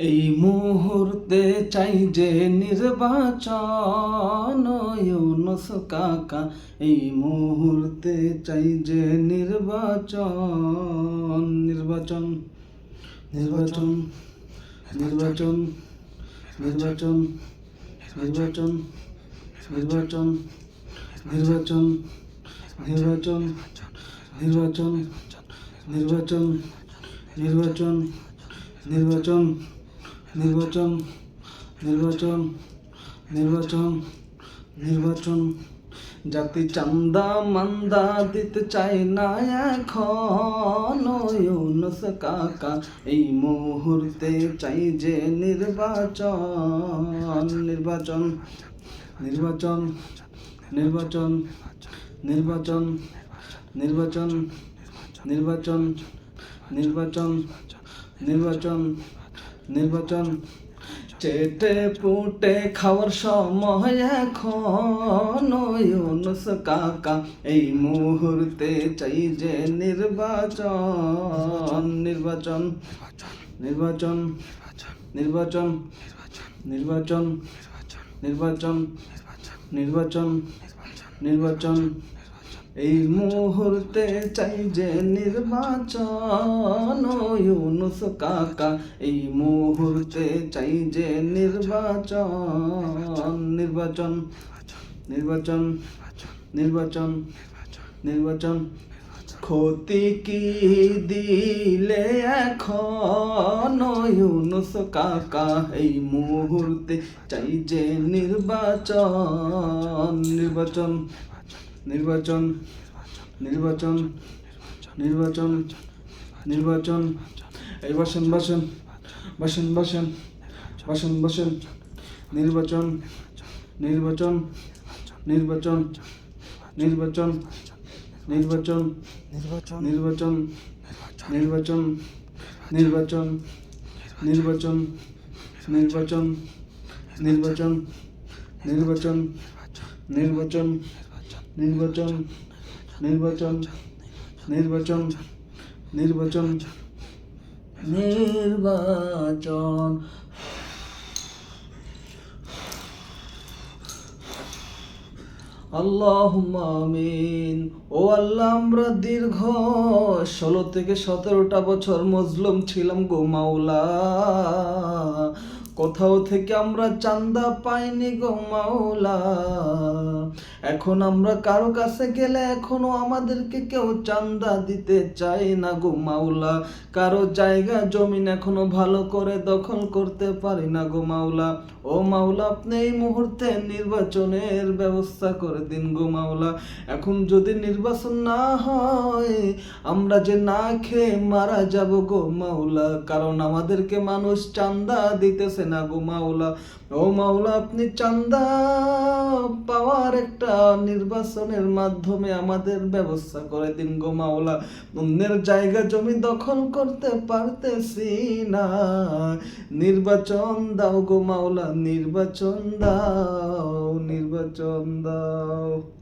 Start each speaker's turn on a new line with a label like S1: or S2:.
S1: এই মুহূর্তে চাই যে নির্বাচন ইউনুস কাকা এই মুহূর্তে চাই যে নির্বাচন নির্বাচন নির্বাচন নির্বাচন নির্বাচন নির্বাচন নির্বাচন নির্বাচন নির্বাচন নির্বাচন নির্বাচন নির্বাচন নির্বাচন নির্বাচন নির্বাচন নির্বাচন নির্বাচন। জাতি চান্দা মান্দা দিতে চাই না এখন। কাকা এই মুহূর্তে চাই যে নির্বাচন নির্বাচন নির্বাচন নির্বাচন নির্বাচন নির্বাচন নির্বাচন নির্বাচন নির্বাচন। নির্বাচন চেটে পুটে খাওয়ার সময় এখন ইউনুস কাকা এই মুহূর্তে চাই যে নির্বাচন নির্বাচন নির্বাচন নির্বাচন নির্বাচন নির্বাচন নির্বাচন নির্বাচন এই মুহূর্তে চাই যে নির্বাচন, ইউনুস কাকা। এই মুহূর্তে চাই যে নির্বাচন নির্বাচন নির্বাচন নির্বাচন নির্বাচন। ক্ষতি কি দিলে এখন, ইউনুস কাকা? এই মুহূর্তে চাই যে নির্বাচন নির্বাচন নির্বাচন নির্বাচন নির্বাচন নির্বাচন এই বসেন বসেন বসেন বসেন বসেন বসেন নির্বাচন নির্বাচন নির্বাচন নির্বাচন নির্বাচন
S2: নির্বাচন
S1: নির্বাচন নির্বাচন নির্বাচন নির্বাচন নির্বাচন নির্বাচন নির্বাচন নির্বাচন নির্বাচন নির্বাচন নির্বাচন নির্বাচন নির্বাচন। আল্লাহ আমিন। ও আল্লাহ, আমরা দীর্ঘ ষোলো থেকে সতেরোটা বছর মজলুম ছিলাম গো মাওলা। কোথাও থেকে আমরা চান্দা পাইনি গো মাওলা। এখন আমরা কারও কাছে গেলে এখনও আমাদেরকে কেউ চান্দা দিতে চায় না গো মাওলা। কারও জায়গা, জমিন এখনও ভালো করে দখল করতে পারি না গো মাওলা। ও মাওলা, আপনি এই মুহূর্তে নির্বাচনের ব্যবস্থা করে দিন গো মাওলা। এখন যদি নির্বাচন না হয়, আমরা যে না খেয়ে মারা যাব গো মাওলা। কারণ আমাদেরকে মানুষ চান্দা দিতেছে না গো মাওলা। ও মাওলা, আপনি চান্দা পাওয়ার একটা নির্বাচনের মাধ্যমে আমাদের ব্যবস্থা করে দিন গো মাওলা। অন্যের জায়গা জমি দখল করতে পারতেছি না। নির্বাচন দাও গো মাওলা, নির্বাচন দাও নির্বাচন দাও।